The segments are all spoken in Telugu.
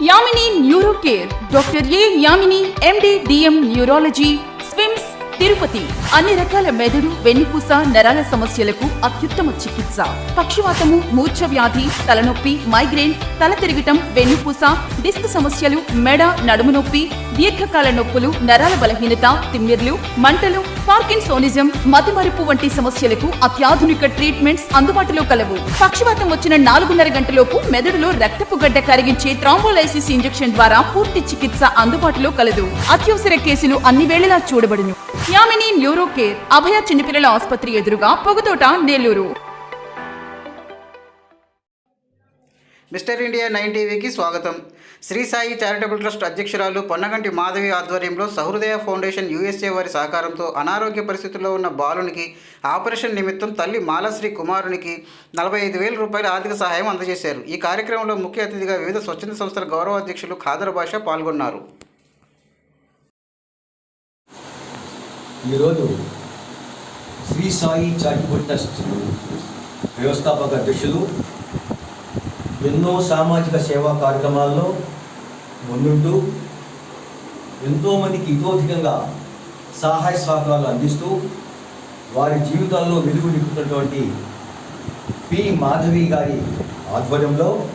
Neuro care doctor A Yamini MD DM neurology SVIMS Tirupati అన్ని రకాల మెదడు వెన్నుపూస నరాల సమస్యలకు అత్యుత్తమ చికిత్స. పక్షవాతము మూర్ఛ వ్యాధి తలనొప్పి మైగ్రేన్ తల తిరగటం వెన్నుపూస డిస్క్ సమస్యలు మెడ నడుము నొప్పి దీర్ఘకాల నొప్పులు నరాల బలహీనత తిమ్మిర్లు మంటలు పార్కిన్సోనిజం మతిమరుపు వంటి సమస్యలకు అత్యాధునిక ట్రీట్మెంట్స్ అందుబాటులో కలవు. పక్షవాతం వచ్చిన నాలుగున్నర గంటలోపు మెదడులో రక్తపు గడ్డ కరిగించే థ్రాంబోలైసిస్ ఇంజెక్షన్ ద్వారా పూర్తి చికిత్స అందుబాటులో కలదు. అత్యవసర కేసులు అన్ని వేళలా చూడబడును. యామిని న్యూరో కేర్ అభయ చిన్నపిల్లల ఆసుపత్రి ఎదురుగా Pogathota Nellore. Mister India nine టీవీకి స్వాగతం. శ్రీ సాయి చారిటబుల్ ట్రస్ట్ అధ్యక్షురాలు పొన్నగంటి మాధవి ఆధ్వర్యంలో సహృదయ ఫౌండేషన్ యూఎస్ఏ వారి సహకారంతో అనారోగ్య పరిస్థితుల్లో ఉన్న బాలునికి ఆపరేషన్ నిమిత్తం తల్లి మాలశ్రీ కుమారునికి నలభై ఐదు వేల రూపాయల ఆర్థిక సహాయం అందజేశారు. ఈ కార్యక్రమంలో ముఖ్య అతిథిగా వివిధ స్వచ్ఛంద సంస్థల గౌరవ అధ్యక్షులు ఖాదర్ భాష పాల్గొన్నారు. ఈరోజు శ్రీ సాయి చారిటబుల్ ట్రస్ట్ వ్యవస్థాపక అధ్యక్షులు ఎన్నో సామాజిక సేవా కార్యక్రమాల్లో ముందుంటూ ఎంతోమందికి ఇతోధికంగా సహాయ సహకారాలు అందిస్తూ వారి జీవితాల్లో వెలుగు నింపుతున్నటువంటి పి. మాధవి గారి ఆధ్వర్యంలో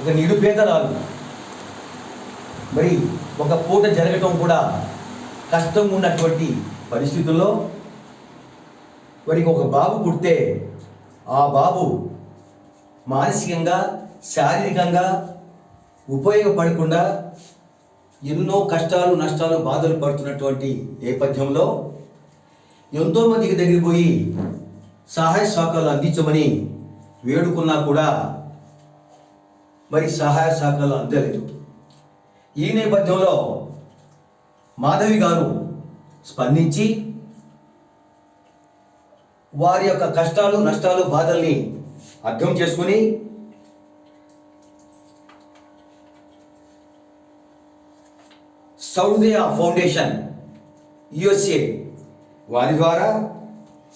ఒక నిరుపేదరాలు. మరి ఒక పూట జరగటం కూడా కష్టం ఉన్నటువంటి పరిస్థితుల్లో వారికి ఒక బాబు పుడితే ఆ బాబు మానసికంగా శారీరకంగా ఉపయోగపడకుండా ఎన్నో కష్టాలు నష్టాలు బాధలు పడుతున్నటువంటి నేపథ్యంలో ఎంతోమందికి దగ్గర పోయి సహాయ సహకారాలు అందించమని వేడుకున్నా కూడా మరి సహాయ సహకారాలు అందలేదు. ఈ నేపథ్యంలో మాధవి గారు స్పందించి వారి యొక్క కష్టాలు నష్టాలు బాధల్ని అర్థం చేసుకుని సౌదయ ఫౌండేషన్ యుఎస్ఏ వారి ద్వారా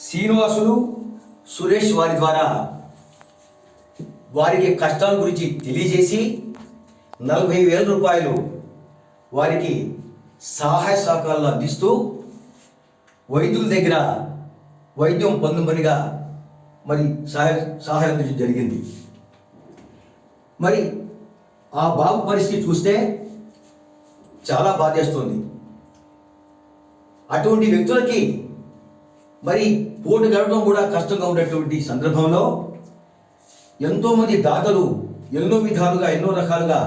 శ్రీనివాసులు సురేష్ వారి ద్వారా వారికి కష్టాల గురించి తెలియజేసి నలభై వేల రూపాయలు వారికి సహాయ సహకారాలు అందిస్తూ వైద్యుల దగ్గర వైద్యం పొందమనిగా మరి సహాయ సహాయం జరిగింది. మరి ఆ బాబు పరిస్థితి చూస్తే చాలా బాధేస్తుంది. అటువంటి వ్యక్తులకి మరి పోటు గడవడం కూడా కష్టంగా ఉన్నటువంటి సందర్భంలో ఎంతోమంది దాతలు ఎన్నో విధాలుగా ఎన్నో రకాలుగా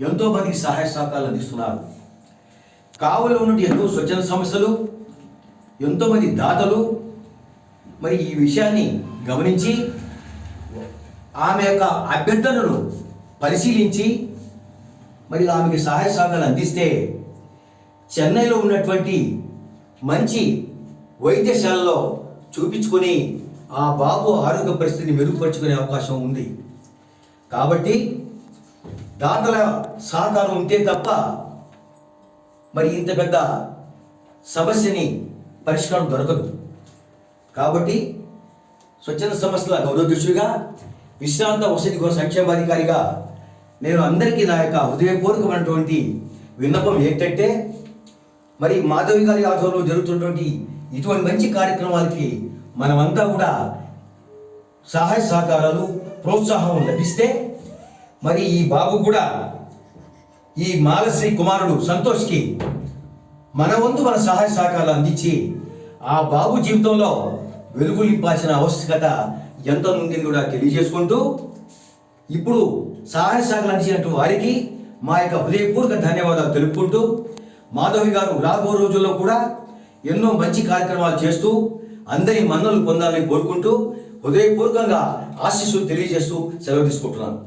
ఎంతో మందికి సహాయ సహకారాలు అందిస్తున్నారు. కావలో ఉన్నటువంటి ఎన్నో స్వచ్ఛంద సంస్థలు ఎంతోమంది దాతలు మరి ఈ విషయాన్ని గమనించి ఆమె యొక్క అభ్యర్థనను పరిశీలించి మరి ఆమెకి సహాయ సహకారాలు అందిస్తే చెన్నైలో ఉన్నటువంటి మంచి వైద్యశాలలో చూపించుకొని ఆ బాబు ఆరోగ్య పరిస్థితిని మెరుగుపరుచుకునే అవకాశం ఉంది. కాబట్టి దాతల సహకారం ఉంటే తప్ప మరి ఇంత పెద్ద సమస్యని పరిష్కారం దొరకదు. కాబట్టి స్వచ్ఛంద సంస్థల గౌరవాధ్యక్షుడిగా విశ్రాంత వసతి కోసం సంక్షేమాధికారిగా నేను అందరికీ నా యొక్క హృదయపూర్వకమైనటువంటి విన్నపం ఏంటంటే మరి మాధవి గారి ఆధ్వర్యంలో జరుగుతున్నటువంటి ఇటువంటి మంచి కార్యక్రమాలకి మనమంతా కూడా సహాయ సహకారాలు ప్రోత్సాహం లభిస్తే మరి ఈ బాబు కూడా ఈ మాలశ్రీ కుమారుడు సంతోష్కి మన వంతు మన సహాయ సహకారాలు అందించి ఆ బాబు జీవితంలో వెలుగులు నింపాల్సిన ఆవశ్యకత ఎంత ఉందని కూడా తెలియజేసుకుంటూ ఇప్పుడు సహాయ శాఖలు అందించినట్టు వారికి మా యొక్క హృదయపూర్వక ధన్యవాదాలు తెలుపుకుంటూ మాధవి గారు రాబో రోజుల్లో కూడా ఎన్నో మంచి కార్యక్రమాలు చేస్తూ అందరి మన్నలు పొందాలని కోరుకుంటూ హృదయపూర్వకంగా ఆశీస్సులు తెలియజేస్తూ సెలవు తీసుకుంటున్నాను.